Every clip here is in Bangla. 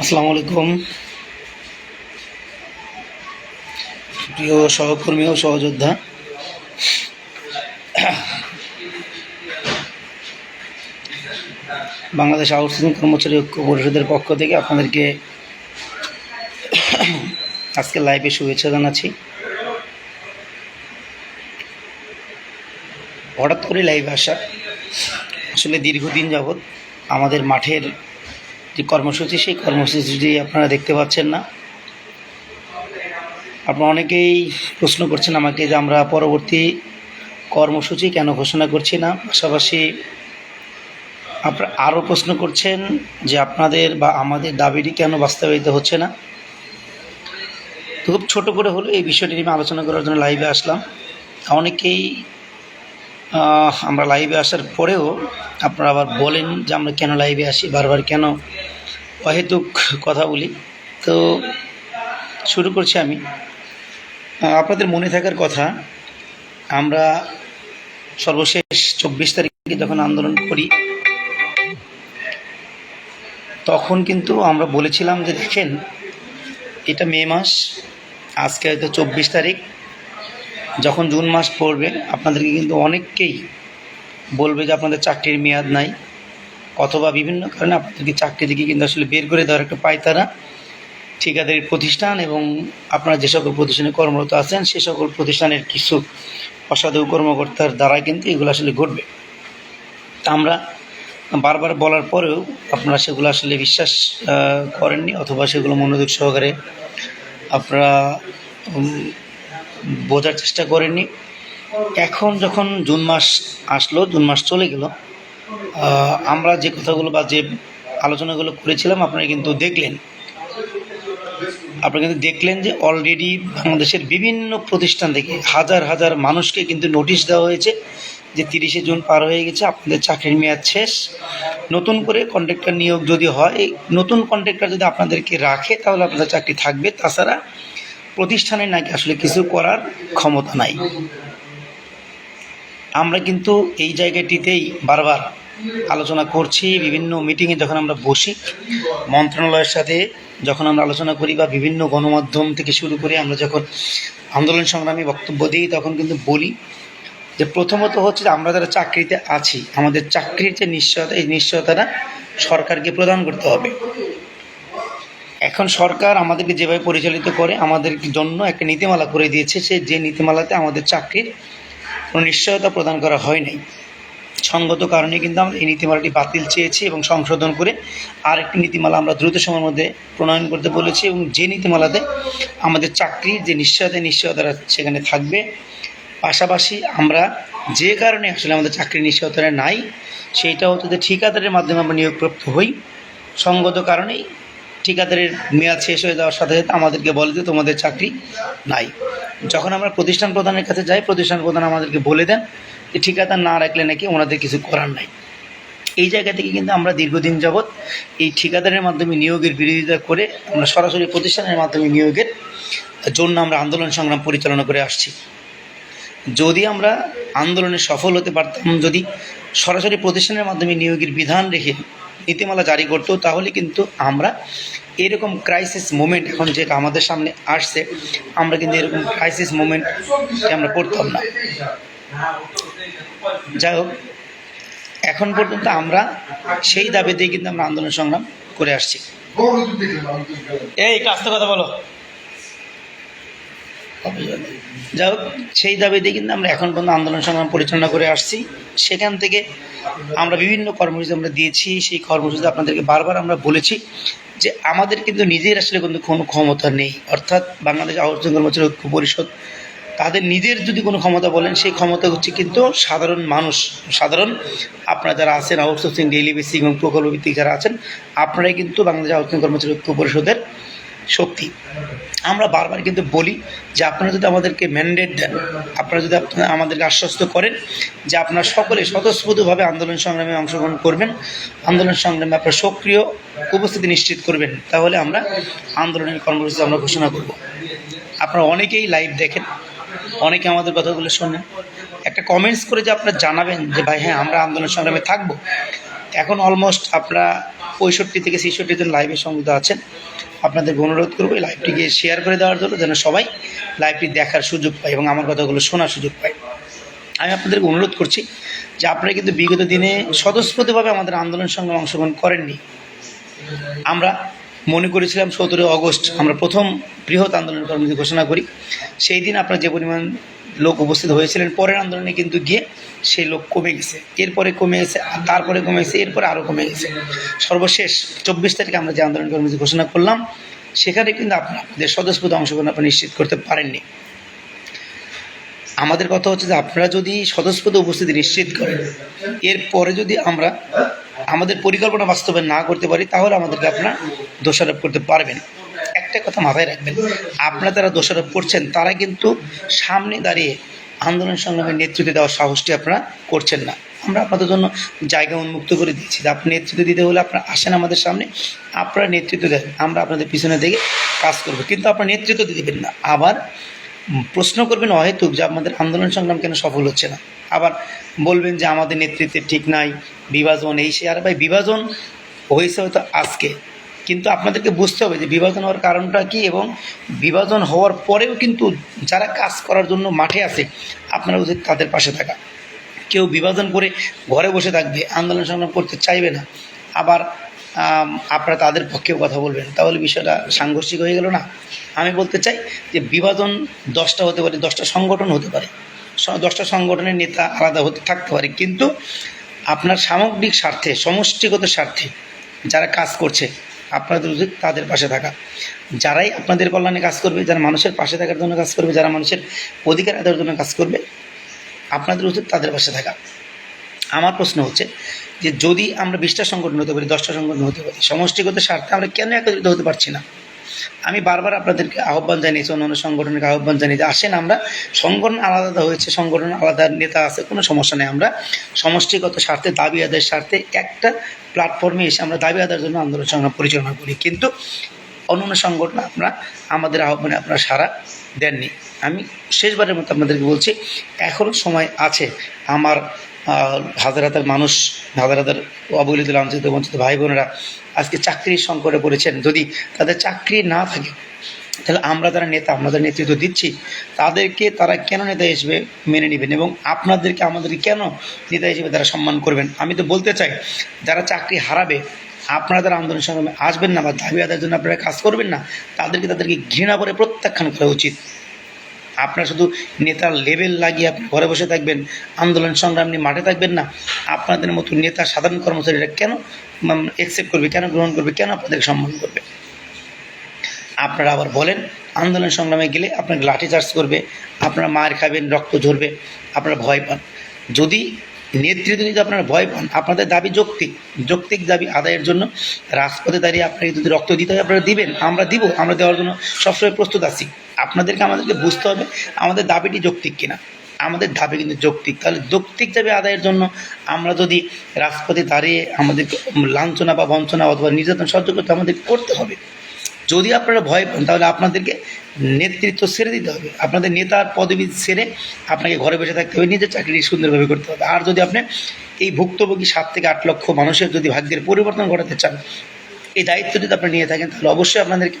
আসসালামু আলাইকুম। প্রিয় সহকর্মী ও সহযোদ্ধা, বাংলাদেশ আউটসোর্সিং কর্মচারী ঐক্য পরিষদের পক্ষ থেকে আপনাদেরকে আজকে লাইভে শুভেচ্ছা জানাচ্ছি। হঠাৎ করে লাইভে আসা আসলে দীর্ঘদিন যাবৎ আমাদের মাঠের যে কর্মসূচি, সেই কর্মসূচিটি আপনারা দেখতে পাচ্ছেন না, আপনারা অনেকেই প্রশ্ন করছেন আমাকে যে আমরা পরবর্তী কর্মসূচি কেন ঘোষণা করছি না। পাশাপাশি আপনারা আরও প্রশ্ন করছেন যে আপনাদের বা আমাদের দাবিটি কেন বাস্তবায়িত হচ্ছে না। তো খুব ছোটো করে হলো এই বিষয়টি নিয়ে আলোচনা করার জন্য লাইভে আসলাম। অনেকেই আমরা লাইভে আসার পরেও আপনারা আবার বলেন যে আমরা কেন লাইভে আসি, বারবার কেন? অহেতুক কথা বলি। তো শুরু করছি আমি। আপনাদের মনে থাকার কথা, আমরা সর্বশেষ চব্বিশ তারিখে যখন আন্দোলন করি, তখন কিন্তু আমরা বলেছিলাম যে দেখেন, এটা মে মাস, আজকে হয়তো চব্বিশ তারিখ যখন জুন মাস পড়বে, আপনাদেরকে কিন্তু অনেককেই বলবে যে আপনাদের চাকরির মেয়াদ নাই, অথবা বিভিন্ন কারণে আপনাদেরকে চাকরি থেকে কিন্তু আসলে বের করে দেওয়ার একটা পায়তারা ঠিকাদারি প্রতিষ্ঠান এবং আপনারা যে সকল প্রতিষ্ঠানে কর্মরত আছেন, সে সকল প্রতিষ্ঠানের কিছু অসাধু কর্মকর্তার দ্বারা কিন্তু এগুলো আসলে ঘটবে। তা আমরা বারবার বলার পরেও আপনারা সেগুলো আসলে বিশ্বাস করেননি, অথবা সেগুলো মনোযোগ সহকারে আপনারা বোঝার চেষ্টা করেননি। এখন যখন জুন মাস আসলো, জুন মাস চলে গেল আমরা যে কথাগুলো বা যে আলোচনাগুলো করেছিলাম, আপনারা কিন্তু দেখলেন। আপনারা কিন্তু দেখলেন যে অলরেডি বাংলাদেশের বিভিন্ন প্রতিষ্ঠান থেকে হাজার হাজার মানুষকে কিন্তু নোটিশ দেওয়া হয়েছে যে তিরিশে জুন পার হয়ে গেছে, আপনাদের চাকরির মেয়াদ শেষ। নতুন করে কন্ট্রাক্টর নিয়োগ যদি হয়, নতুন কন্ট্রাক্টর যদি আপনাদেরকে রাখে, তাহলে আপনাদের চাকরি থাকবে। তাছাড়া প্রতিষ্ঠানে নাকি আসলে কিছু করার ক্ষমতা নাই। আমরা কিন্তু এই জায়গাটিতেই বারবার আলোচনা করছি, বিভিন্ন মিটিংয়ে যখন আমরা বসি, মন্ত্রণালয়ের সাথে যখন আমরা আলোচনা করি বা বিভিন্ন গণমাধ্যম থেকে শুরু করে আমরা যখন আন্দোলন সংগ্রামী বক্তব্য দিই, তখন কিন্তু বলি যে প্রথমত হচ্ছে যে আমরা যারা চাকরিতে আছি, আমাদের চাকরির যে নিশ্চয়তা, এই নিশ্চয়তাটা সরকারকে প্রদান করতে হবে। এখন সরকার আমাদেরকে যেভাবে পরিচালিত করে আমাদের জন্য একটা নীতিমালা করে দিয়েছে, সে যে নীতিমালাতে আমাদের চাকরির কোনো নিশ্চয়তা প্রদান করা হয় নাই। সঙ্গত কারণে কিন্তু আমরা এই নীতিমালাটি বাতিল চেয়েছি এবং সংশোধন করে আরেকটি নীতিমালা আমরা দ্রুত সময়ের মধ্যে প্রণয়ন করতে বলেছি এবং যে নীতিমালাতে আমাদের চাকরির যে নিশ্চয়তা নিশ্চয়তারা সেখানে থাকবে। পাশাপাশি আমরা যে কারণে আসলে আমাদের চাকরির নিশ্চয়তাটা নাই সেইটা হচ্ছে যে ঠিকাদারের মাধ্যমে আমরা নিয়োগপ্রাপ্ত হই, সঙ্গত কারণেই ঠিকাদারের মেয়াদ শেষ হয়ে যাওয়ার সাথে সাথে আমাদেরকে বলে যে তোমাদের চাকরি নাই। যখন আমরা প্রতিষ্ঠান প্রধানের কাছে যাই, প্রতিষ্ঠান প্রধান আমাদেরকে বলে দেন যে ঠিকাদার না রাখলে নাকি ওনাদের কিছু করার নাই। এই জায়গা থেকে কিন্তু আমরা দীর্ঘদিন যাবৎ এই ঠিকাদারের মাধ্যমে নিয়োগের বিরোধিতা করে আমরা সরাসরি প্রতিষ্ঠানের মাধ্যমে নিয়োগের জন্য আমরা আন্দোলন সংগ্রাম পরিচালনা করে আসছি। যদি আমরা আন্দোলনে সফল হতে পারতাম, যদি সরাসরি প্রতিষ্ঠানের মাধ্যমে নিয়োগের বিধান রেখে নীতিমালা জারি করতো তাহলে কিন্তু আমরা এরকম ক্রাইসিস মোমেন্ট এখন যেটা আমাদের সামনে আসছে আমরা কিন্তু এরকম ক্রাইসিস মোমেন্ট আমরা পড়তাম না। যাই হোক এখন পর্যন্ত আমরা সেই দাবিতেই কিন্তু আমরা আন্দোলন সংগ্রাম করে আসছি। এই আস্তে কথা বলো। যাই হোক সেই দাবিতে কিন্তু আমরা এখন পর্যন্ত আন্দোলন সংগ্রাম পরিচালনা করে আসছি। সেখান থেকে আমরা বিভিন্ন কর্মসূচি আমরা দিয়েছি, সেই কর্মসূচি আপনাদেরকে বারবার আমরা বলেছি যে আমাদের কিন্তু নিজের আসলে কিন্তু কোনো ক্ষমতা নেই। অর্থাৎ বাংলাদেশ আউটসোর্সিং কর্মচারী ঐক্য পরিষদ, তাদের নিজের যদি কোনো ক্ষমতা বলেন, সেই ক্ষমতা হচ্ছে কিন্তু সাধারণ মানুষ। সাধারণ আপনারা যারা আছেন, আউটসোর্সিং, ডেইলি বেসিক এবং প্রকল্প ভিত্তিক যারা আছেন, আপনারাই কিন্তু বাংলাদেশ আউটসোর্সিং কর্মচারী ঐক্য পরিষদের শক্তি। আমরা বারবার কিন্তু বলি যে আপনারা যদি আমাদেরকে ম্যান্ডেট দেন, আপনারা যদি আপনারা আমাদেরকে আশ্বস্ত করেন যে আপনারা সকলে স্বতঃস্ফূর্তভাবে আন্দোলন সংগ্রামে অংশগ্রহণ করবেন, আন্দোলন সংগ্রামে আপনারা সক্রিয় উপস্থিতি নিশ্চিত করবেন, তাহলে আমরা আন্দোলনের কর্মসূচি আমরা ঘোষণা করব। আপনারা অনেকেই লাইভ দেখেন, অনেকে আমাদের কথাগুলো শোনেন। একটা কমেন্টস করে যে আপনারা জানাবেন যে, ভাই হ্যাঁ আমরা আন্দোলন সংগ্রামে থাকব। এখন অলমোস্ট আপনারা পঁয়ষট্টি থেকে ছেষট্টি জন লাইভে সংযুক্ত আছেন। আপনাদের অনুরোধ করব এই লাইভটিকে শেয়ার করে দেওয়ার জন্য যেন সবাই লাইভটি দেখার সুযোগ পায় এবং আমার কথাগুলো শোনার সুযোগ পায়। আমি আপনাদেরকে অনুরোধ করছি যে আপনারা কিন্তু বিগত দিনে স্বতঃস্ফূর্তভাবে আমাদের আন্দোলন সংগ্রামে অংশগ্রহণ করেননি। আমরা মনে করেছিলাম সতেরোই অগস্ট আমরা প্রথম বৃহৎ আন্দোলন কর্মসূচি ঘোষণা করি। সেই দিন আপনারা যে পরিমাণ লোক উপস্থিত হয়েছিলেন, পরের আন্দোলনে কিন্তু গিয়ে সেই লোক কমে গেছে। এরপরে কমে গেছে তারপরে কমে গেছে, এরপরে আরও কমে গেছে। সর্বশেষ চব্বিশ তারিখে আমরা যে আন্দোলন কর্মসূচি ঘোষণা করলাম, সেখানে কিন্তু আপনাদের স্বতঃস্ফূর্ত অংশগ্রহণ আপনারা নিশ্চিত করতে পারেননি। আমাদের কথা হচ্ছে যে আপনারা যদি স্বতঃস্ফূর্ত উপস্থিতি নিশ্চিত করেন, এরপরে যদি আমরা আমাদের পরিকল্পনা বাস্তবায়ন না করতে পারি, তাহলে আমাদেরকে আপনারা দোষারোপ করতে পারবেন। একটা কথা মাথায় রাখবেন, আপনারা যারা দোষারোপ করছেন, তারা কিন্তু সামনে দাঁড়িয়ে আন্দোলন সংগ্রামের নেতৃত্ব দেওয়ার সাহসটি আপনারা করছেন না। আমরা আপনাদের জন্য জায়গা উন্মুক্ত করে দিচ্ছি আপনি নেতৃত্ব দিতে হলে আপনারা আসেন আমাদের সামনে, আপনারা নেতৃত্ব দেন, আমরা আপনাদের পিছনে থেকে কাজ করব। কিন্তু আপনারা নেতৃত্ব দিবেন না। আবার প্রশ্ন করবেন, অহেতুক যে আমাদের আন্দোলন সংগ্রাম কেন সফল হচ্ছে না? আবার বলবেন যে, আমাদের নেতৃত্বে ঠিক নাই, বিভাজন এই সে আর ভাই, বিভাজন হয়েছে হয়তো আজকে। কিন্তু আপনাদেরকে বুঝতে হবে যে বিভাজন হওয়ার কারণটা কি এবং বিভাজন হওয়ার পরেও কিন্তু যারা কাজ করার জন্য মাঠে আছে, আপনারা উচিত তাদের পাশে থাকা। কেউ বিভাজন করে ঘরে বসে থাকবে, আন্দোলন সংগ্রাম করতে চাইবে না, আবার আপনারা তাদের পক্ষেও কথা বলবেন। তাহলে বিষয়টা সাংঘর্ষিক হয়ে গেল না? আমি বলতে চাই যে বিভাজন দশটা হতে পারে, দশটা সংগঠন হতে পারে। দশটা সংগঠনের নেতা আলাদা হতে থাকতে পারে, কিন্তু আপনার সামগ্রিক স্বার্থে, সমষ্টিগত স্বার্থে যারা কাজ করছে আপনাদের উচিত তাদের পাশে থাকা। যারাই আপনাদের কল্যাণে কাজ করবে, যারা মানুষের পাশে থাকার জন্য কাজ করবে, যারা মানুষের অধিকার আদায়ের জন্য কাজ করবে, আপনাদের উচিত তাদের পাশে থাকা। আমার প্রশ্ন হচ্ছে যে যদি আমরা বিশটা সংগঠন হতে পারি, দশটা সংগঠন হতে পারি, সমষ্টিগত স্বার্থে আমরা কেন একত্রিত হতে পারছি না? আমি বারবার আপনাদেরকে আহ্বান জানিয়েছি, অন্যান্য সংগঠনকে আহ্বান জানিয়ে যে আসেন আমরা, সংগঠন আলাদা হয়েছে, সংগঠন আলাদা নেতা আছে, কোনো সমস্যা নেই। আমরা সমষ্টিগত স্বার্থে দাবি আদায়ের স্বার্থে একটা প্ল্যাটফর্মে এসে আমরা দাবি আদায়ের জন্য আন্দোলন সংগ্রাম পরিচালনা করি। কিন্তু অন্যান্য সংগঠন আপনারা, আমাদের আহ্বানে আপনারা সারা দেননি। আমি শেষবারের মতো আপনাদেরকে বলছি এখনও সময় আছে। আমার হাজার হাজার মানুষ হাজার হাজার অবহেলিত, লাঞ্ছিত, বঞ্চিত ভাই বোনেরা আজকে চাকরির সংকটে পড়েছেন। যদি তাদের চাকরি না থাকে, তাহলে আমরা যারা নেতা আমাদের নেতৃত্ব দিচ্ছি, তাদেরকে তারা কেন নেতা হিসেবে মেনে নেবেন এবং আপনাদেরকে আমাদেরকে কেন নেতা হিসেবে তারা সম্মান করবেন? আমি তো বলতে চাই, যারা চাকরি হারাবে, আপনারা যারা আন্দোলন সংগ্রামে আসবেন না বা দাবি আদায়ের জন্য আপনারা কাজ করবেন না, তাদেরকে তাদেরকে ঘৃণা করে প্রত্যাখ্যান করা উচিত। আপনারা শুধু নেতার লেভেল লাগিয়ে আপনি ঘরে বসে থাকবেন, আন্দোলন সংগ্রাম নিয়ে মাঠে থাকবেন না। আপনাদের মতো নেতা, সাধারণ কর্মচারীরা কেন অ্যাকসেপ্ট করবে, কেন গ্রহণ করবে, কেন আপনাদের সম্মান করবে? আপনারা আবার বলেন, আন্দোলন সংগ্রামে গেলে আপনাকে লাঠিচার্জ করবে, আপনারা মার খাবেন, রক্ত ঝরবে, আপনারা ভয় পান। যদি নেতৃত্ব যদি আপনারা ভয় পান। আপনাদের দাবি যৌক্তিক যৌক্তিক দাবি আদায়ের জন্য রাজপথে দাঁড়িয়ে আপনাকে যদি রক্ত দিতে হয়, আপনারা দিবেন। আমরা দিব, আমরা দেওয়ার জন্য সবসময় প্রস্তুত আছি। আপনাদেরকে, আমাদেরকে বুঝতে হবে আমাদের দাবিটি যৌক্তিক কিনা। আমাদের দাবি কিন্তু যৌক্তিক। তাহলে যৌক্তিক দাবি আদায়ের জন্য আমরা যদি রাজপথে দাঁড়িয়ে আমাদেরকে লাঞ্ছনা বা বঞ্চনা অথবা নির্যাতন সহ্য করতে আমাদেরকে করতে হবে। যদি আপনারা ভয় পান, তাহলে আপনাদেরকে নেতৃত্ব ছেড়ে দিতে হবে। আপনাদের নেতার পদবি ছেড়ে আপনাকে ঘরে বসে থাকতে হবে, নিজের চাকরি সুন্দরভাবে করতে হবে। আর যদি আপনি এই ভুক্তভোগী সাত থেকে আট লক্ষ মানুষের যদি ভাগ্যের পরিবর্তন ঘটাতে চান, এই দায়িত্ব যদি আপনি নিয়ে থাকেন, তাহলে অবশ্যই আপনাদেরকে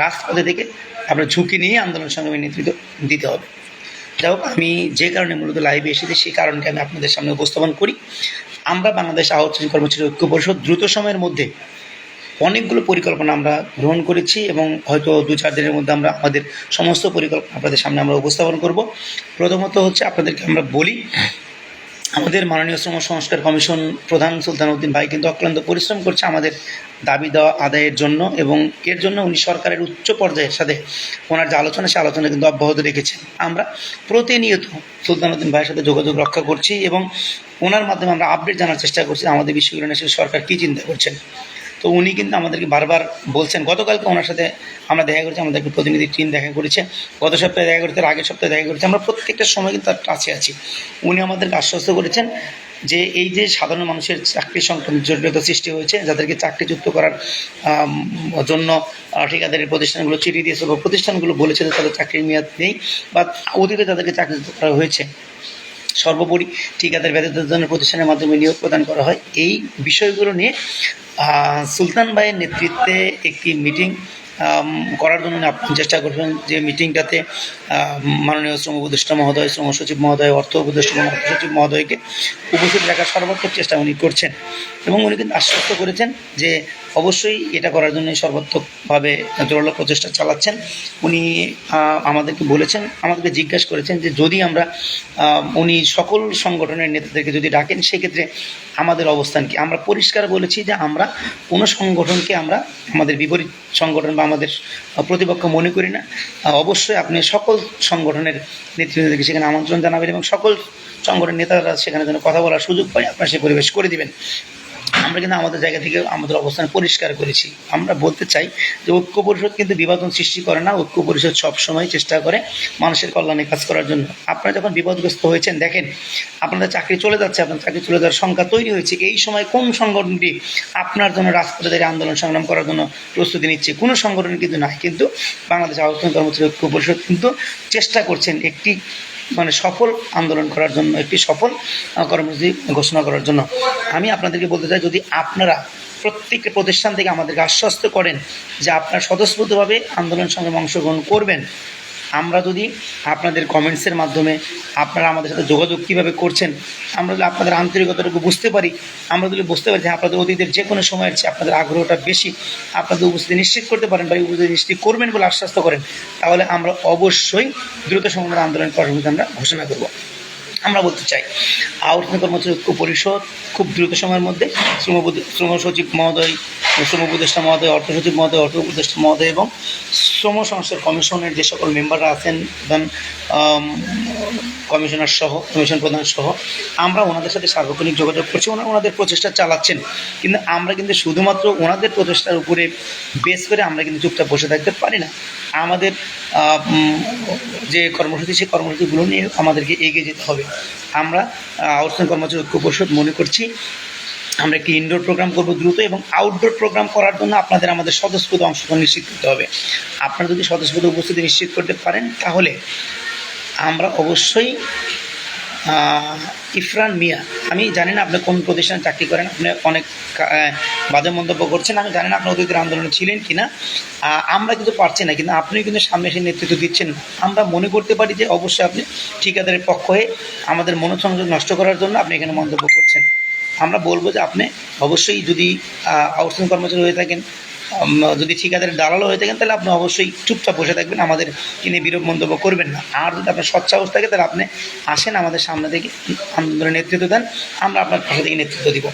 রাজপথে থেকে আপনার ঝুঁকি নিয়ে আন্দোলন সংগ্রামের নেতৃত্ব দিতে হবে। যাই হোক, আমি যে কারণে মূলত লাইভে এসেছি, সেই কারণকে আমি আপনাদের সামনে উপস্থাপন করি। আমরা বাংলাদেশ আহত কর্মচারী ঐক্য পরিষদ দ্রুত সময়ের মধ্যে অনেকগুলো পরিকল্পনা আমরা গ্রহণ করেছি এবং হয়তো দু চার দিনের মধ্যে আমরা আমাদের সমস্ত পরিকল্পনা আপনাদের সামনে আমরা উপস্থাপন করব। প্রথমত হচ্ছে আপনাদেরকে আমরা বলি, আমাদের মাননীয় শ্রম সংস্কার কমিশন প্রধান সুলতান উদ্দিন ভাই কিন্তু অক্লান্ত পরিশ্রম করছে আমাদের দাবি দেওয়া আদায়ের জন্য এবং এর জন্য উনি সরকারের উচ্চ পর্যায়ের সাথে ওনার যে আলোচনা, সে আলোচনা কিন্তু অব্যাহত রেখেছেন। আমরা প্রতিনিয়ত সুলতান উদ্দিন ভাইয়ের সাথে যোগাযোগ রক্ষা করছি এবং ওনার মাধ্যমে আমরা আপডেট জানার চেষ্টা করছি আমাদের বিশ্ববিদ্যালয়ের সরকার কী চিন্তা করছেন। তো উনি কিন্তু আমাদেরকে বারবার বলছেন, গতকালকে ওনার সাথে আমরা দেখা করেছি, আমাদের একটা প্রতিনিধি টিম দেখা করেছে, গত সপ্তাহে দেখা করেছে, আগের সপ্তাহে দেখা করেছে, আমরা প্রত্যেকটা সময় কিন্তু তার কাছে আছি। উনি আমাদেরকে আশ্বস্ত করেছেন যে এই যে সাধারণ মানুষের চাকরি সংক্রান্ত জটিলতা সৃষ্টি হয়েছে, যাদেরকে চাকরিযুক্ত করার জন্য ঠিকাদারের প্রতিষ্ঠানগুলো চিঠি দিয়েছে বা প্রতিষ্ঠানগুলো বলেছে যে তাদের চাকরির মেয়াদ নেই, বা অতীতে তাদেরকে চাকরিযুক্ত করা হয়েছে। সর্বোপরি ঠিকাদার ব্যতীতজনের প্রতিষ্ঠানের মাধ্যমে নিয়োগ প্রদান করা হয়। এই বিষয়গুলো নিয়ে সুলতান ভাইয়ের নেতৃত্বে একটি মিটিং করার জন্য আপনি চেষ্টা করবেন যে মিটিংটাতে মাননীয় শ্রম উপদেষ্টা মহোদয়, শ্রম সচিব মহোদয়, অর্থ উপদেষ্টা অর্থ সচিব মহোদয়কে উপস্থিত রাখার সর্বাত্মক চেষ্টা উনি করছেন। এবং উনি কিন্তু আশ্বস্ত করেছেন যে অবশ্যই এটা করার জন্য সর্বাত্মকভাবে জোরালো প্রচেষ্টা চালাচ্ছেন। উনি আমাদেরকে বলেছেন, আমাদেরকে জিজ্ঞাসা করেছেন যে যদি আমরা উনি সকল সংগঠনের নেতাদেরকে যদি ডাকেন, সেক্ষেত্রে আমাদের অবস্থান কি? আমরা পরিষ্কার বলেছি যে আমরা কোনো সংগঠনকে আমরা আমাদের বিপরীত সংগঠন বা আমাদের প্রতিপক্ষ মনে করি না। অবশ্যই আপনি সকল সংগঠনের নেতৃত্বদেরকে সেখানে আমন্ত্রণ জানাবেন এবং সকল সংগঠনের নেতারা সেখানে যেন কথা বলার সুযোগ পায়, আপনারা সে পরিবেশ করে দিবেন। আমরা কিন্তু আমাদের জায়গা থেকে আমাদের অবস্থান পরিষ্কার করেছি। আমরা বলতে চাই যে ঐক্য পরিষদ কিন্তু বিভাজন সৃষ্টি করে না। ঐক্য পরিষদ সবসময় চেষ্টা করে মানুষের কল্যাণে কাজ করার জন্য। আপনারা যখন বিপদগ্রস্ত হয়েছেন, দেখেন আপনাদের চাকরি চলে যাচ্ছে আপনার চাকরি চলে যাওয়ার সংখ্যা তৈরি হয়েছে। এই সময় কোন সংগঠনটি আপনার জন্য রাজপথে আন্দোলন সংগ্রাম করার জন্য প্রস্তুতি নিচ্ছে, কোনো সংগঠন কিন্তু নাই। কিন্তু বাংলাদেশ আহ্বান কর্মচারী ঐক্য পরিষদ কিন্তু চেষ্টা করছেন একটি মানে সফল আন্দোলন করার জন্য, একটি সফল কর্মসূচি ঘোষণা করার জন্য। আমি আপনাদেরকে বলতে চাই, যদি আপনারা প্রত্যেকটা প্রতিষ্ঠান থেকে আমাদেরকে আশ্বস্ত করেন যে আপনারা স্বতঃস্ফূর্তভাবে আন্দোলন সঙ্গে অংশগ্রহণ করবেন আমরা যদি আপনাদের কমেন্টসের মাধ্যমে আপনারা আমাদের সাথে যোগাযোগ কীভাবে করছেন, আমরা যদি আপনাদের আন্তরিকতাটুকু বুঝতে পারি, আমরা যদি বুঝতে পারি যে আপনাদের অতীতের যে কোনো সময়ের চেয়ে আপনাদের আগ্রহটা বেশি, আপনাদের উপস্থিতি নিশ্চিত করতে পারেন বা উপস্থিতি নিশ্চিত করবেন বলে আশ্বস্ত করেন, তাহলে আমরা অবশ্যই দ্রুত সংগ্রাম আন্দোলন কর্মসূচি আমরা ঘোষণা করব। আমরা বলতে চাই আউটসোর্সিং কর্মচারী ঐক্য পরিষদ খুব দ্রুত সময়ের মধ্যে শ্রম শ্রম সচিব মহোদয়, শ্রম উপদেষ্টা মহোদয়, অর্থ সচিব মহোদয়, অর্থ উপদেষ্টা মহোদয় এবং শ্রম সংস্থার কমিশনের যে সকল মেম্বাররা আছেন দেন কমিশনার সহ, কমিশন প্রধান সহ, আমরা ওনাদের সাথে সার্বক্ষণিক যোগাযোগ করছি, ওনারা ওনাদের প্রচেষ্টা চালাচ্ছেন। কিন্তু আমরা কিন্তু শুধুমাত্র ওনাদের প্রচেষ্টার উপরে বেস করে আমরা কিন্তু চুপচাপ বসে থাকতে পারি না। আমাদের যে কর্মসূচি, সেই কর্মসূচিগুলো নিয়ে আমাদেরকে এগিয়ে যেতে হবে। আমরা আউটসোর্সিং কর্মচারী ঐক্য পরিষদ মনে করছি, আমরা একটি ইনডোর প্রোগ্রাম করব দ্রুত এবং আউটডোর প্রোগ্রাম করার জন্য আপনাদের আমাদের স্বতঃস্ফূর্ত অংশগ্রহণ নিশ্চিত করতে হবে। আপনারা যদি স্বতঃস্ফূর্ত উপস্থিতি নিশ্চিত করতে পারেন, তাহলে আমরা অবশ্যই ইফরান মিয়া। আমি জানি না আপনি কোন প্রতিষ্ঠানে চাকরি করেন, আপনি অনেক বাজে মন্তব্য করছেন। আমি জানি না আপনি অতীতের আন্দোলনে ছিলেন কি না আমরা কিন্তু পারছি না, কিন্তু আপনি কিন্তু সামনে এসে নেতৃত্ব দিচ্ছেন আমরা মনে করতে পারি যে অবশ্যই আপনি ঠিকাদারের পক্ষ হয়ে আমাদের মনোসংযোগ নষ্ট করার জন্য আপনি এখানে মন্তব্য করছেন। আমরা বলব যে আপনি অবশ্যই যদি আউটসোর্সিং কর্মচারী হয়ে থাকেন যদি ঠিকাদারের দালালও হয়ে থাকেন, তাহলে আপনি অবশ্যই চুপচাপ বসে থাকবেন, আমাদের কিনে বিরূপ মন্তব্য করবেন না। আর যদি আপনার সৎসাহস থাকে, তাহলে আপনি আসেন আমাদের সামনে থেকে আন্দোলনের নেতৃত্ব দেন, আমরা আপনার পাশে থেকে নেতৃত্ব দিব।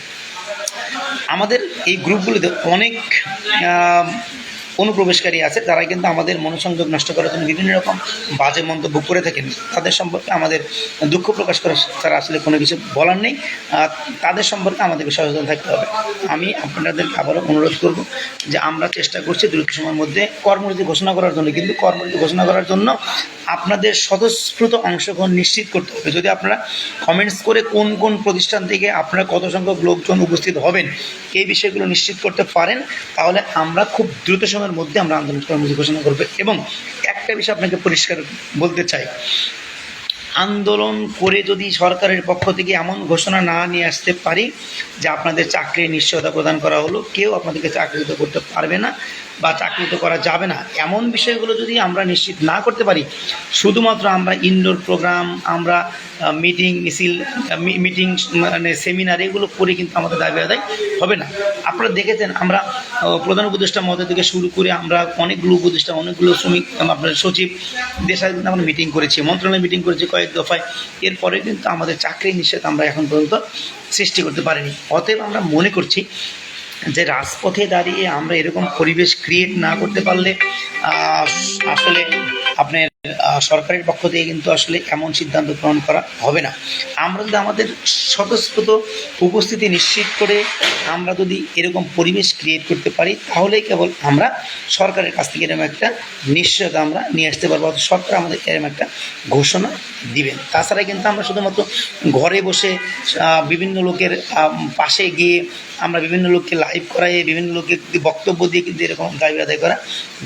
আমাদের এই গ্রুপগুলিতে অনেক অনুপ্রবেশকারী আছে তারা কিন্তু আমাদের মনোসংযোগ নষ্ট করার জন্য বিভিন্ন রকম বাজে মন্তব্য করে থাকেন। তাদের সম্পর্কে আমাদের দুঃখ প্রকাশ করা তারা আসলে কোনো কিছু বলার নেই। তাদের সম্পর্কে আমাদেরকে সচেতন থাকতে হবে। আমি আপনাদের আবারও অনুরোধ করব যে আমরা চেষ্টা করছি দ্রুত সময়ের মধ্যে কর্মসূচি ঘোষণা করার জন্য, কিন্তু কর্মসূচি ঘোষণা করার জন্য আপনাদের স্বতঃস্ফূর্ত অংশগ্রহণ নিশ্চিত করতে হবে। যদি আপনারা কমেন্টস করে কোন কোন প্রতিষ্ঠান থেকে আপনারা কত সংখ্যক লোকজন উপস্থিত হবেন, এই বিষয়গুলো নিশ্চিত করতে পারেন, তাহলে আমরা খুব দ্রুত সময়ের মধ্যে আমরা আন্দোলন কর্মসূচি ঘোষণা করব। এবং একটা বিষয় আপনাকে পরিষ্কার বলতে চাই। আন্দোলন করে যদি সরকারের পক্ষ থেকে এমন ঘোষণা না নিয়ে আসতে পারি, যে আপনাদের চাকরির নিশ্চয়তা প্রদান করা হলো, কেউ আপনাদেরকে চাকরি করতে পারবে না। বা চাকরিত করা যাবে না। এমন বিষয়গুলো যদি আমরা নিশ্চিত না করতে পারি, শুধুমাত্র আমরা ইনডোর প্রোগ্রাম আমরা মিটিং মিছিল মিটিং মানে সেমিনার এগুলো করে কিন্তু আমাদের দাবি আদায় হবে না। আপনারা দেখেছেন, আমরা প্রধান উপদেষ্টা মহোদয় থেকে শুরু করে আমরা অনেকগুলো উপদেষ্টা, অনেকগুলো শ্রমিক, আপনার সচিব দেশের কিন্তু আমরা মিটিং করেছি, মন্ত্রণালয় মিটিং করেছি কয়েক দফায়। এরপরে কিন্তু আমাদের চাকরি নিষেধ আমরা এখন পর্যন্ত সৃষ্টি করতে পারিনি। অতএব আমরা মনে করছি যে রাজপথে দাঁড়িয়ে আমরা এরকম পরিবেশ ক্রিয়েট না করতে পারলে আসলে আপনার সরকারের পক্ষ থেকে কিন্তু আসলে এমন সিদ্ধান্ত গ্রহণ করা হবে না। আমরা যদি আমাদের স্বতঃস্ফূর্ত উপস্থিতি নিশ্চিত করে আমরা যদি এরকম পরিবেশ ক্রিয়েট করতে পারি, তাহলেই কেবল আমরা সরকারের কাছ থেকে এরকম একটা নিশ্চয়তা আমরা নিয়ে আসতে পারব। অর্থাৎ সরকার আমাদের এরকম একটা ঘোষণা দিবেন। তাছাড়া কিন্তু আমরা শুধুমাত্র ঘরে বসে বিভিন্ন লোকের পাশে গিয়ে আমরা বিভিন্ন লোককে লাইভ করাই বিভিন্ন লোককে বক্তব্য দিয়ে কিন্তু এরকম দাবি আদায় করা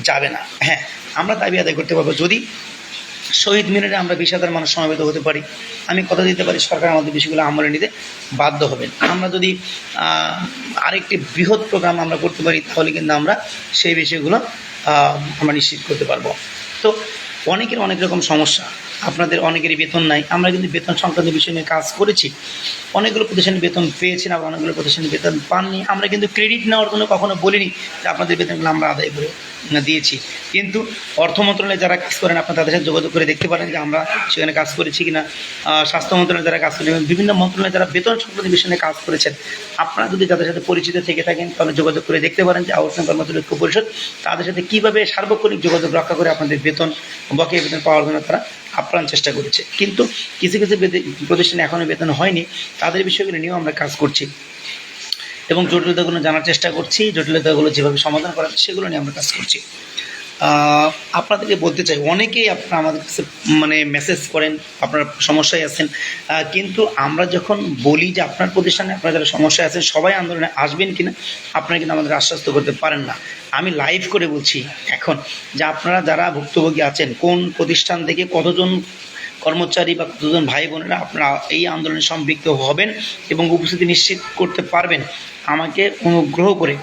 যাবে না। হ্যাঁ আমরা দাবি আদায় করতে পারব। যদি শহীদ মিনারে আমরা বিশ হাজার মানুষ সমাবেত হতে পারি। আমি কথা দিতে পারি, সরকার আমাদের বিষয়গুলো আমলে নিতে বাধ্য হবেন। আমরা যদি আরেকটি বৃহৎ প্রোগ্রাম আমরা করতে পারি, তাহলে কিন্তু আমরা সেই বিষয়গুলো আমরা নিশ্চিত করতে পারব। তো অনেকের অনেক রকম সমস্যা। আপনাদের অনেকেরই বেতন নাই। আমরা কিন্তু বেতন সংক্রান্ত বিষয় নিয়ে কাজ করেছি। অনেকগুলো প্রতিষ্ঠানে বেতন পেয়েছেন আবার অনেকগুলো প্রতিষ্ঠানে বেতন পাননি। আমরা কিন্তু ক্রেডিট নেওয়ার জন্য কখনো বলিনি যে আপনাদের বেতনগুলো আমরা আদায় করে দিয়েছি। কিন্তু অর্থ মন্ত্রণালয়ে যারা কাজ করেন, আপনারা তাদের সাথে যোগাযোগ করে দেখতে পারেন যে আমরা সেখানে কাজ করেছি কিনা। স্বাস্থ্য মন্ত্রণালয়ে যারা কাজ করেন বিভিন্ন মন্ত্রণালয়ে যারা বেতন সংক্রান্ত বিষয় নিয়ে কাজ করেছেন, আপনারা যদি তাদের সাথে পরিচিত থেকে থাকেন, তাহলে যোগাযোগ করে দেখতে পারেন যে আউটসোর্সিং কর্মচারী ঐক্য পরিষদ তাদের সাথে কীভাবে সার্বক্ষণিক যোগাযোগ রক্ষা করে আপনাদের বেতন, বকেয়া বেতন পাওয়ার জন্য তারা আপ্রাণ চেষ্টা করেছে। কিন্তু কিছু কিছু প্রতিষ্ঠানে এখনও বেতন হয়নি। তাদের বিষয়গুলো নিয়েও আমরা কাজ করছি। এবং জটিলতাগুলো জানার চেষ্টা করছি। জটিলতাগুলো যেভাবে সমাধান করা সেগুলো নিয়ে আমরা কাজ করছি। আপনাদেরকে বলতে চাই, অনেকেই আপনারা আমাদের কাছে মানে মেসেজ করেন, আপনারা সমস্যায় আছেন। কিন্তু আমরা যখন বলি যে আপনার প্রতিষ্ঠানে আপনারা যারা সমস্যায় আছেন, সবাই আন্দোলনে আসবেন কিনা, আপনারা কিন্তু আমাদের আশ্বস্ত করতে পারেন না। আমি লাইভ করে বলছি এখন যে আপনারা যারা ভুক্তভোগী আছেন, কোন প্রতিষ্ঠান থেকে কতজন কর্মচারী বা কতজন ভাই বোনেরা আপনারা এই আন্দোলনে সম্পৃক্ত হবেন এবং উপস্থিতি নিশ্চিত করতে পারবেন, আমাকে অনুগ্রহ করে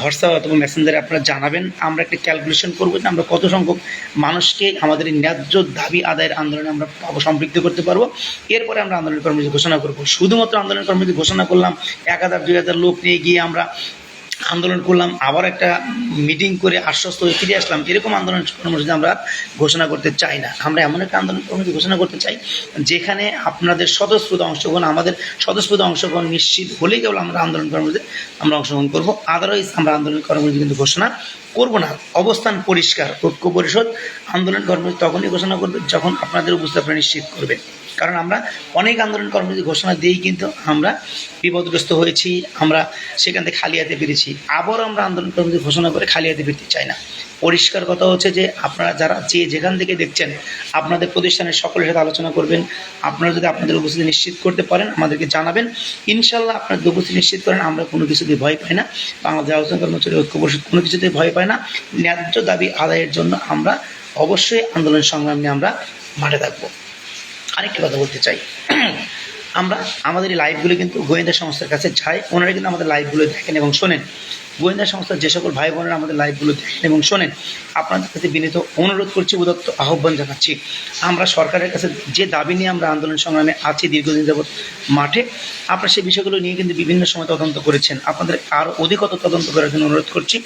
হোয়াটসঅ্যাপ অথবা মেসেঞ্জারে আপনারা জানাবেন। আমরা একটা ক্যালকুলেশন করব যে আমরা কত সংখ্যক মানুষকে আমাদের ন্যায্য দাবি আদায়ের আন্দোলনে আমরা পাবো, সম্পৃক্ত করতে পারব। এরপরে আমরা আন্দোলন কর্মসূচি ঘোষণা করব। শুধুমাত্র আন্দোলন কর্মসূচি ঘোষণা করলাম, এক হাজার, দুই হাজার লোক নিয়ে গিয়ে আমরা আন্দোলন করলাম, আবার একটা মিটিং করে আশ্বস্ত হয়ে ফিরে আসলাম। এরকম আন্দোলন কর্মসূচি আমরা ঘোষণা করতে চাই না, আমরা এমন একটা আন্দোলন কর্মসূচি ঘোষণা করতে চাই, যেখানে আপনাদের স্বতঃস্ফূর্ত অংশগ্রহণ, আমাদের স্বতঃস্ফূর্ত অংশগ্রহণ নিশ্চিত হলেই কেবল আমরা আন্দোলন কর্মসূচি, আমরা অংশগ্রহণ করব। আদারওয়াইজ আমরা আন্দোলন কর্মসূচি কিন্তু ঘোষণা করব না। অবস্থান পরিষ্কার, ঐক্য পরিষদ, আন্দোলন কর্মসূচি তখনই ঘোষণা করবে যখন আপনাদের উপস্থিতি আপনারা নিশ্চিত করবেন। কারণ আমরা অনেক আন্দোলন কর্মসূচি ঘোষণা দিয়েই কিন্তু আমরা বিপদগ্রস্ত হয়েছি, আমরা সেখান থেকে খালি হাতে ফিরেছি। আবারও আমরা আন্দোলন কর্মসূচি ঘোষণা করে খালি হাতে ফিরতে চাই না। পরিষ্কার কথা হচ্ছে যে আপনারা যারা যে যেখান থেকে দেখছেন, আপনাদের প্রতিষ্ঠানের সকলের সাথে আলোচনা করবেন। আপনারা যদি আপনাদের উপস্থিতি নিশ্চিত করতে পারেন, আমাদেরকে জানাবেন। ইনশাল্লাহ আপনাদের উপস্থিতি নিশ্চিত করেন, আমরা কোনো কিছুতেই ভয় পাই না। বাংলাদেশ আলোচনা কর্মচারী ঐক্য পরিষদ কোনো কিছুতেই ভয় পায় না। ন্যায্য দাবি আদায়ের জন্য আমরা অবশ্যই আন্দোলন সংগ্রাম নিয়ে আমরা মাঠে থাকব। আরেকটি কথা বলতে চাই। আমরা আমাদের এই লাইভগুলো কিন্তু গোয়েন্দা সংস্থার কাছে যাই ওনারা কিন্তু আমাদের লাইভগুলো দেখেন এবং শোনেন। গোয়েন্দা সংস্থার যে সকল ভাই বোনেরা আমাদের লাইভগুলো দেখেন এবং শোনেন, আপনাদের কাছে বিনীত অনুরোধ করছি, উদত্ত আহ্বান জানাচ্ছি। আমরা সরকারের কাছে যে দাবি নিয়ে আমরা আন্দোলন সংগ্রামে আছি দীর্ঘদিন যাবৎ মাঠে, আপনারা সেই বিষয়গুলো নিয়ে কিন্তু বিভিন্ন সময় তদন্ত করেছেন। আপনাদের আরও অধিকতর তদন্ত করার জন্য অনুরোধ করছি,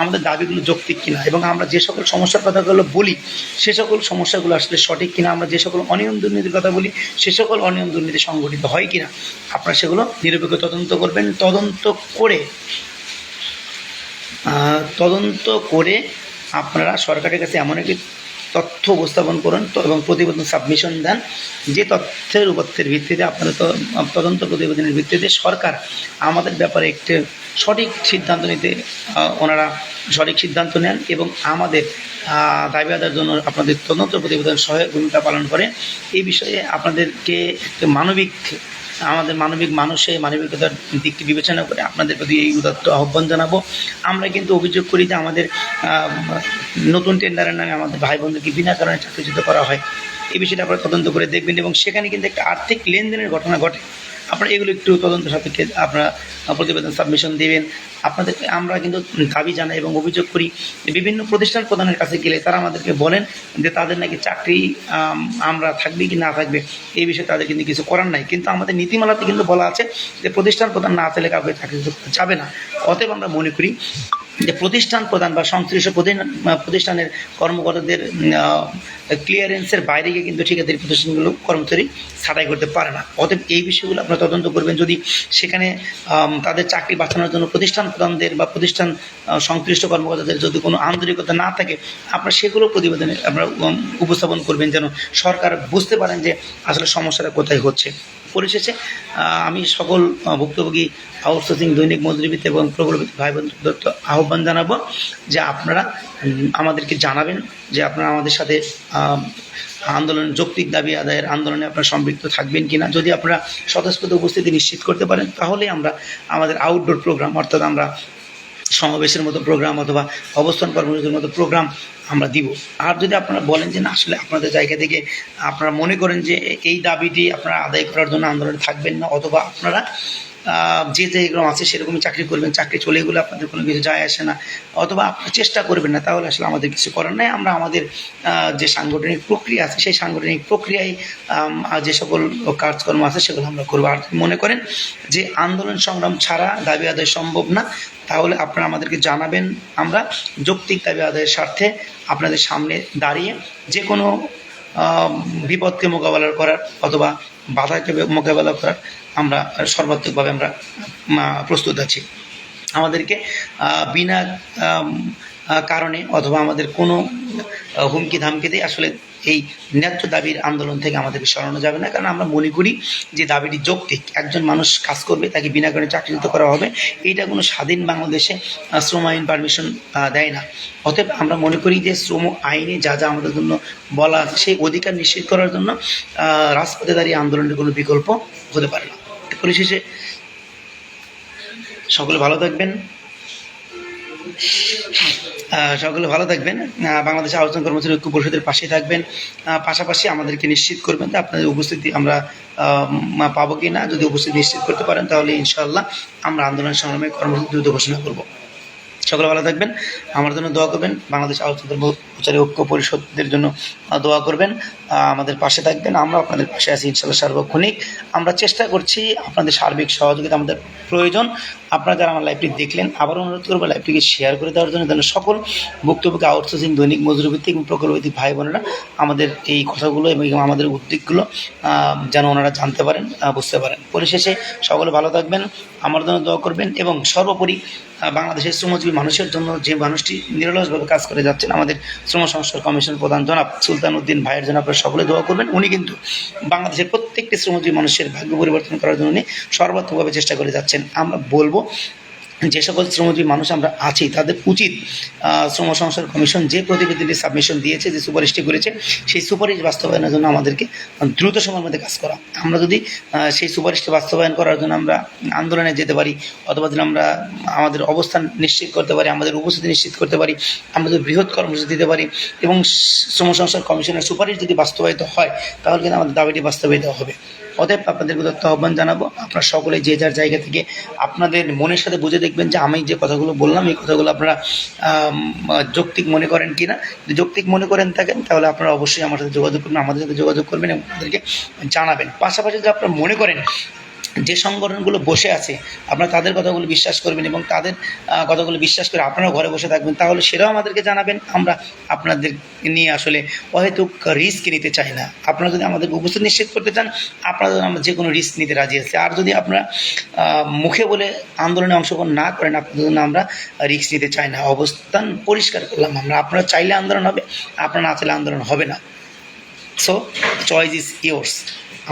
আমাদের দাবিগুলো যৌক্তিক কিনা এবং আমরা যে সকল সমস্যার কথাগুলো বলি, সে সকল সমস্যাগুলো আসলে সঠিক কিনা, আমরা যে সকল অনিয়ম দুর্নীতির কথা বলি, সে সকল অনিয়ম দুর্নীতি সংগঠিত হয় কিনা, আপনারা সেগুলো নিরপেক্ষ তদন্ত করবেন। তদন্ত করে তদন্ত করে আপনারা সরকারের কাছে এমন একটি তথ্য উপস্থাপন করুন এবং প্রতিবেদন সাবমিশন দেন। যে তথ্যের উপত্যের ভিত্তিতে আপনারা তদন্ত প্রতিবেদনের ভিত্তিতে সরকার আমাদের ব্যাপারে একটি সঠিক সিদ্ধান্ত নিতে ওনারা সঠিক সিদ্ধান্ত নেন এবং আমাদের দাবি আদায়ের জন্য আপনাদের তদন্ত প্রতিবেদন সহায়ক ভূমিকা পালন করেন এই বিষয়ে আপনাদেরকে একটি মানবিক আমাদের মানবিক মানুষে মানবিকতার দিকটি বিবেচনা করে আপনাদের প্রতি এই উদাত্ত আহ্বান জানাব। আমরা কিন্তু অভিযোগ করি যে আমাদের নতুন টেন্ডারের নামে আমাদের ভাই বোনদেরকে বিনা কারণে চাকরিচ্যুত করা হয়। এই বিষয়টা আপনারা তদন্ত করে দেখবেন এবং সেখানে কিন্তু একটা আর্থিক লেনদেনের ঘটনা ঘটে। আপনারা এগুলো একটু তদন্ত সাপেক্ষে আপনারা প্রতিবেদন সাবমিশন দেবেন। আপনাদেরকে আমরা কিন্তু দাবি জানাই এবং অভিযোগ করি বিভিন্ন প্রতিষ্ঠান প্রধানের কাছে গেলে তারা আমাদেরকে বলেন যে তাদের নাকি চাকরি আমরা থাকবে কি না থাকবে, এই বিষয়ে তাদের কিন্তু কিছু করার নাই। কিন্তু আমাদের নীতিমালাতে কিন্তু বলা আছে যে প্রতিষ্ঠান প্রধান না চাইলে কাউকে চাকরি যাবে না। অতএব আমরা মনে করি যে প্রতিষ্ঠান প্রধান বা সংশ্লিষ্ট প্রতিষ্ঠান- প্রতিষ্ঠানের কর্মকর্তাদের ক্লিয়ারেন্সের বাইরে গিয়ে কিন্তু ঠিকাদারি প্রতিষ্ঠানগুলো কর্মচারী ছাঁটাই করতে পারে না। অতএব এই বিষয়গুলো আপনারা তদন্ত করবেন। যদি সেখানে তাদের চাকরি বাঁচানোর জন্য প্রতিষ্ঠান প্রধানদের বা প্রতিষ্ঠান সংশ্লিষ্ট কর্মকর্তাদের যদি কোনো আন্তরিকতা না থাকে, আপনারা সেগুলো প্রতিবেদনে আপনারা উপস্থাপন করবেন যেন সরকার বুঝতে পারেন যে আসলে সমস্যাটা কোথায় হচ্ছে। পরিশেষে আমি সকল ভুক্তভোগী আউটসোর্সিং দৈনিক মজুরিবিদ এবং প্রবলবিদ ভাই দত্ত আহ্বান জানাব যে আপনারা আমাদেরকে জানাবেন যে আপনারা আমাদের সাথে আন্দোলন, যৌক্তিক দাবি আদায়ের আন্দোলনে আপনারা সম্পৃক্ত থাকবেন কিনা। যদি আপনারা স্বতঃস্ফূর্ত উপস্থিতি নিশ্চিত করতে পারেন তাহলে আমরা আমাদের আউটডোর প্রোগ্রাম অর্থাৎ আমরা সমাবেশের মতো প্রোগ্রাম অথবা অবস্থান কর্মসূচির মতো প্রোগ্রাম আমরা দিব। আর যদি আপনারা বলেন যে না, আসলে আপনাদের জায়গা থেকে আপনারা মনে করেন যে এই দাবিটি আপনারা আদায় করার জন্য আন্দোলনে থাকবেন না, অথবা আপনারা যে যেরকম আছে সেরকমই চাকরি করবেন, চাকরি চলে গেলে আপনাদের কোনো কিছু যায় আসে না। অথবা আপনারা চেষ্টা করবেন না, তাহলে আসলে আমাদের কিছু করার নাই। আমরা আমাদের যে সাংগঠনিক প্রক্রিয়া আছে, সেই সাংগঠনিক প্রক্রিয়ায় যে সকল কাজকর্ম আছে সেগুলো আমরা করব। আর মনে করেন যে আন্দোলন সংগ্রাম ছাড়া দাবি আদায় সম্ভব না, তাহলে আপনারা আমাদেরকে জানাবেন। আমরা যৌক্তিক দাবি আদায়ের স্বার্থে আপনাদের সামনে দাঁড়িয়ে যে কোনো বিপদকে মোকাবেলা করার অথবা বাধাকে মোকাবেলা করার আমরা সর্বাত্মকভাবে আমরা প্রস্তুত আছি। আমাদেরকে বিনা কারণে অথবা আমাদের কোনো হুমকি ধামকিতে আসলে এই ন্যায্য দাবির আন্দোলন থেকে আমাদেরকে সরানো যাবে না। কারণ আমরা মনে করি যে দাবিটি যৌক্তিক। একজন মানুষ কাজ করবে, তাকে বিনা কারণে চাকরিচ্যুত করা হবে। এইটা কোনো স্বাধীন বাংলাদেশে শ্রম আইন পারমিশন দেয় না। অতএব আমরা মনে করি যে শ্রম আইনে যা যা আমাদের জন্য বলা সেই অধিকার নিশ্চিত করার জন্য রাজপথে দাঁড়িয়ে আন্দোলনের কোনো বিকল্প হতে পারে না। পরিশেষে সকলে ভালো থাকবেন। সকলে ভালো থাকবেন। বাংলাদেশ আলোচনা কর্মচারী ঐক্য পরিষদের পাশে থাকবেন। পাশাপাশি আমাদেরকে নিশ্চিত করবেন যে আপনাদের উপস্থিতি আমরা পাবো কি না যদি উপস্থিতি নিশ্চিত করতে পারেন তাহলে ইনশাল্লাহ আমরা আন্দোলন সংগ্রামে কর্মসূচি দ্রুত ঘোষণা করব। সকলে ভালো থাকবেন। আমার জন্য দোয়া করবেন। বাংলাদেশ আলোচনা প্রচারী ঐক্য পরিষদের জন্য দোয়া করবেন। আমাদের পাশে থাকবেন। আমরা আপনাদের পাশে আছি ইনশাল্লাহ সার্বক্ষণিক। আমরা চেষ্টা করছি আপনাদের সার্বিক সহযোগিতা আমাদের প্রয়োজন। আপনারা যারা আমার লাইভটি দেখলেন, আবার অনুরোধ করব লাইভটিকে শেয়ার করে দেওয়ার জন্য। যেন সকল ভুক্তভোগী আউটসোর্সিং দৈনিক মজুরিভিত্তিক এবং প্রকল্পভিত্তিক ভাই বোনেরা আমাদের এই কথাগুলো এবং আমাদের উদ্যোগগুলো যেন ওনারা জানতে পারেন বুঝতে পারেন। পরিশেষে সকলে ভালো থাকবেন, আমার জন্য দোয়া করবেন এবং সর্বোপরি বাংলাদেশের শ্রমজীবী মানুষের জন্য যে মানুষটি নিরলসভাবে কাজ করে যাচ্ছেন, আমাদের শ্রম সংস্কার কমিশন প্রধান জনাব সুলতান উদ্দিন ভাইয়ের জন্য আপনারা সকলে দোয়া করবেন। উনি কিন্তু বাংলাদেশের প্রত্যেকটি শ্রমজীবী মানুষের ভাগ্য পরিবর্তন করার জন্য সর্বাত্মকভাবে চেষ্টা করে যাচ্ছেন। আমরা বলব যে সকল শ্রমজীবী মানুষ আমরা আছি, তাদের উচিত শ্রম সংস্কার কমিশন যে প্রতিবেদনটি সাবমিশন দিয়েছে, যে সুপারিশটি করেছে, সেই সুপারিশ বাস্তবায়নের জন্য আমাদেরকে দ্রুত সময়ের মধ্যে কাজ করা। আমরা যদি সেই সুপারিশটি বাস্তবায়ন করার জন্য আমরা আন্দোলনে যেতে পারি, অথবা যদি আমরা আমাদের অবস্থান নিশ্চিত করতে পারি, আমাদের উপস্থিতি নিশ্চিত করতে পারি, আমরা যদি বৃহৎ কর্মসূচি দিতে পারি, এবং শ্রম সংস্কার কমিশনের সুপারিশ যদি বাস্তবায়িত হয়, তাহলে কিন্তু আমাদের দাবিটি বাস্তবায়িত হবে। অতএব আপনাদের প্রতি আহ্বান জানাব। আপনারা সকলে যে যার জায়গা থেকে আপনাদের মনের সাথে বুঝে দেখবেন যে আমি যে কথাগুলো বললাম, এই কথাগুলো আপনারা যৌক্তিক মনে করেন কি না যদি যৌক্তিক মনে করেন থাকেন, তাহলে আপনারা অবশ্যই আমার সাথে যোগাযোগ করবেন, আমাদের সাথে যোগাযোগ করবেন এবং আপনাদেরকে জানাবেন। পাশাপাশি যদি আপনারা মনে করেন যে সংগঠনগুলো বসে আছে, আপনারা তাদের কথাগুলো বিশ্বাস করবেন এবং তাদের কথাগুলো বিশ্বাস করে আপনারাও ঘরে বসে থাকবেন। তাহলে সেটাও আমাদেরকে জানাবেন। আমরা আপনাদের নিয়ে আসলে অহেতুক রিস্ক নিতে চাই না। আপনারা যদি আমাদের উপস্থিত নিশ্চিত করতে চান, আপনারা আমরা যে কোনো রিস্ক নিতে রাজি আছি। আর যদি আপনারা মুখে বলে আন্দোলনে অংশগ্রহণ না করেন, আপনাদের জন্য আমরা রিস্ক নিতে চাই না। অবস্থান পরিষ্কার করলাম আমরা। আপনারা চাইলে আন্দোলন হবে, আপনারা না চাইলে আন্দোলন হবে না। সো চয়েস ইজ ইয়োর্স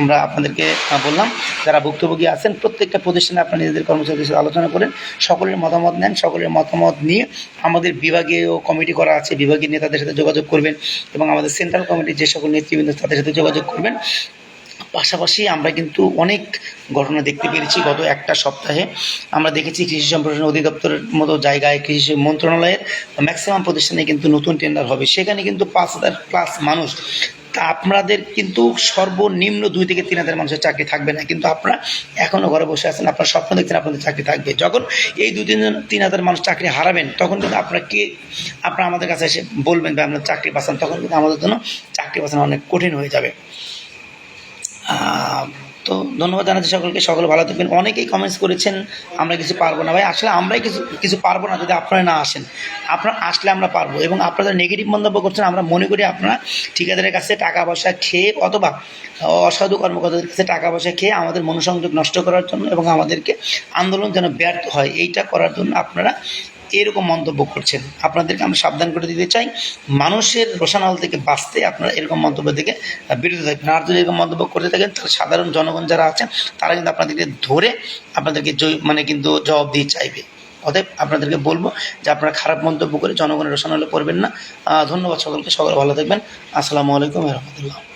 আমরা আপনাদেরকে বললাম, যারা ভুক্তভোগী আছেন, প্রত্যেকটা প্রতিষ্ঠানে আপনারা নিজেদের কর্মচারীদের সাথে আলোচনা করেন, সকলের মতামত নেন, সকলের মতামত নিয়ে আমাদের বিভাগীয় কমিটি করা আছে, বিভাগীয় নেতাদের সাথে যোগাযোগ করবেন এবং আমাদের সেন্ট্রাল কমিটির যে সকল নেতৃবৃন্দ, তাদের সাথে যোগাযোগ করবেন। পাশাপাশি আমরা কিন্তু অনেক ঘটনা দেখতে পেরেছি গত একটা সপ্তাহে। আমরা দেখেছি কৃষি সম্প্রসারণ অধিদপ্তরের মতো জায়গায় কৃষি মন্ত্রণালয়ের ম্যাক্সিমাম প্রতিষ্ঠানে কিন্তু নতুন টেন্ডার হবে। সেখানে কিন্তু পাঁচ হাজার প্লাস মানুষ তা আপনাদের কিন্তু সর্বনিম্ন দুই থেকে তিন হাজার মানুষের চাকরি থাকবে না। কিন্তু আপনারা এখনও ঘরে বসে আছেন, আপনার স্বপ্ন দেখছেন আপনাদের চাকরি থাকবে। যখন এই দুই তিন তিন হাজার মানুষ চাকরি হারাবেন, তখন কিন্তু আপনারা কে আপনারা আমাদের কাছে এসে বলবেন যে আপনার চাকরি পাচ্ছেন তখন কিন্তু আমাদের জন্য চাকরি পাচ্ছেন অনেক কঠিন হয়ে যাবে। তো ধন্যবাদ জানাচ্ছি সকলকে। সকলে ভালো থাকবেন। অনেকেই কমেন্টস করেছেন, আমরা কিছু পারব না ভাই। আসলে আমরাই কিছু কিছু পারব না যদি আপনারা না আসেন। আপনারা আসলে আমরা পারব এবং আপনারা নেগেটিভ মন্তব্য করছেন, আমরা মনে করি আপনারা ঠিকাদারের কাছে টাকা পয়সা খেয়ে অথবা অসাধু কর্মকর্তাদের কাছে টাকা পয়সা খেয়ে আমাদের মনোসংযোগ নষ্ট করার জন্য এবং আমাদেরকে আন্দোলন যেন ব্যর্থ হয়, এইটা করার জন্য আপনারা এরকম মন্তব্য করছেন। আপনাদেরকে আমরা সাবধান করে দিতে চাই। মানুষের রোশানল থেকে বাঁচতে আপনারা এরকম মন্তব্য থেকে বিরত থাকবেন। আর যদি এরকম মন্তব্য করতে থাকেন, তাহলে সাধারণ জনগণ যারা আছেন, তারা কিন্তু আপনাদেরকে ধরে আপনাদেরকে মানে কিন্তু জবাব দিয়ে চাইবে। অতএব আপনাদেরকে বলব যে আপনারা খারাপ মন্তব্য করে জনগণের রোশানলে পড়বেন না। ধন্যবাদ সকলকে। সকলে ভালো থাকবেন। আসসালামু আলাইকুম রহমতুল্লাহ।